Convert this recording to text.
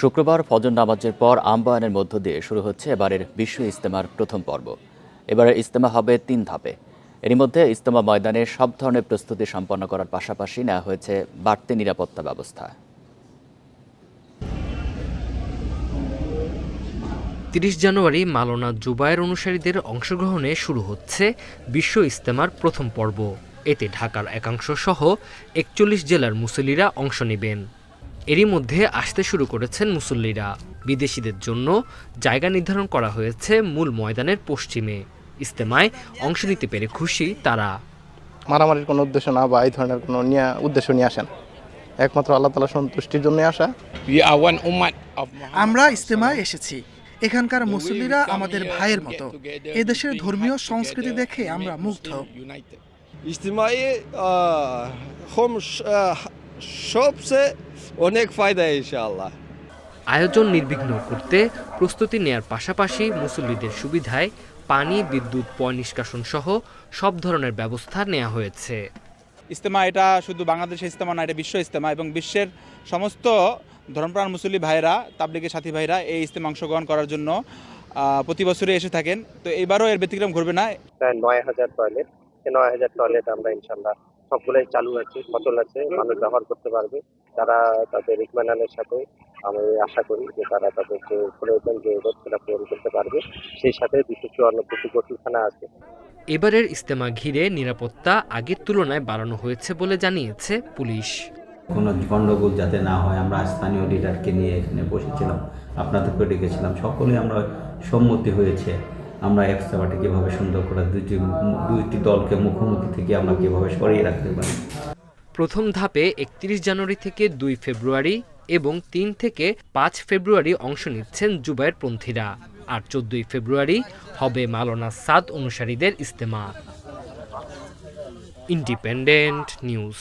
শুক্রবার ফজর নামাজের পর আম্বায়নের মধ্য দিয়ে শুরু হচ্ছে এবারের বিশ্ব ইস্তেমার প্রথম পর্ব। এবারের ইস্তেমা হবে তিন ধাপে। এরই মধ্যে ইস্তেমা ময়দানে সব ধরনের প্রস্তুতি সম্পন্ন করার পাশাপাশি নেওয়া হয়েছে বাড়তি নিরাপত্তা ব্যবস্থা। তিরিশ জানুয়ারি মালনা জুবায়ের অনুসারীদের অংশগ্রহণে শুরু হচ্ছে বিশ্ব ইস্তেমার প্রথম পর্ব। এতে ঢাকার একাংশ সহ একচল্লিশ জেলার মুসল্লিরা অংশ নেবেন। এরই মধ্যে আসতে শুরু করেছেন মুসল্লিরা। বিদেশিদের জন্য জায়গা নির্ধারণ করা হয়েছে মূল ময়দানের পশ্চিমে। ইস্তেমায় অংশ নিতে পেরে খুশি তারা। মারামারির কোনো উদ্দেশ্য না বা এই ধরনের কোনো নিয়ে উদ্দেশ্য নিয়ে আসেন। একমাত্র আল্লাহ তালা সন্তুষ্টির জন্য আসা। আমরা ইস্তেমায় এসেছি। এখানকার মুসল্লিরা আমাদের ভাইয়ের মতো। এদেশের ধর্মীয় সংস্কৃতি দেখে আমরা মুগ্ধ। United. সবসে অনেক ফায়দা ইনশাআল্লাহ। আয়োজন নির্বিঘ্ন করতে প্রস্তুতি নেয়ার পাশাপাশি মুসল্লিদের সুবিধায় পানি বিদ্যুৎ পয় নিষ্কাশন সহ সব ধরনের ব্যবস্থা নেওয়া হয়েছে। ইস্তেমা এটা শুধু বাংলাদেশের ইস্তেমা না এটা বিশ্ব ইস্তেমা এবং বিশ্বের সমস্ত ধর্মপ্রাণ মুসল্লি ভাইরা তাবলিগের সাথী ভাইরা এই ইস্তেমা অংশগ্রহণ করার জন্য প্রতি বছরই এসে থাকেন। তো এবারও এর ব্যতিক্রম ঘটবে না। প্রায় নয় হাজার টয়লেট নয় হাজার টয়লেট আমরা ইনশাল্লাহ সবগুলোই চালু আছে সচল আছে মানুষ ব্যবহার করতে পারবে। তারা তাদের ইকমানের সাথে আমি আশা করি যে তারা তাদের যে প্রয়োজন যে সেটা পূরণ করতে পারবে। সেই সাথে দুশো চুয়ান্নটি গোসলখানা আছে। এবারের ইস্তেমা ঘিরে নিরাপত্তা আগের তুলনায় বাড়ানো হয়েছে বলে জানিয়েছে পুলিশ। কোনো গণ্ডগোল যাতে না হয় আমরা স্থানীয় লিডারকে নিয়ে এখানে বসেছিলাম আপনাদেরকে ডেকেছিলাম। সকলে আমরা সম্মতি হয়েছে। আমরা একসাথে কীভাবে সুন্দর করে দুইটি দুইটি দলকে মুখোমুখি থেকে আমরা কীভাবে সরিয়ে রাখতে পারি? প্রথম ধাপে একত্রিশ জানুয়ারি থেকে দুই ফেব্রুয়ারি এবং তিন থেকে পাঁচ ফেব্রুয়ারি অংশ নিচ্ছেন জুবায়ের পন্থীরা। আর চোদ্দই ফেব্রুয়ারি হবে মালনা সাদ অনুসারীদের ইস্তেমা ইন্ডিপেন্ডেন্ট নিউজ।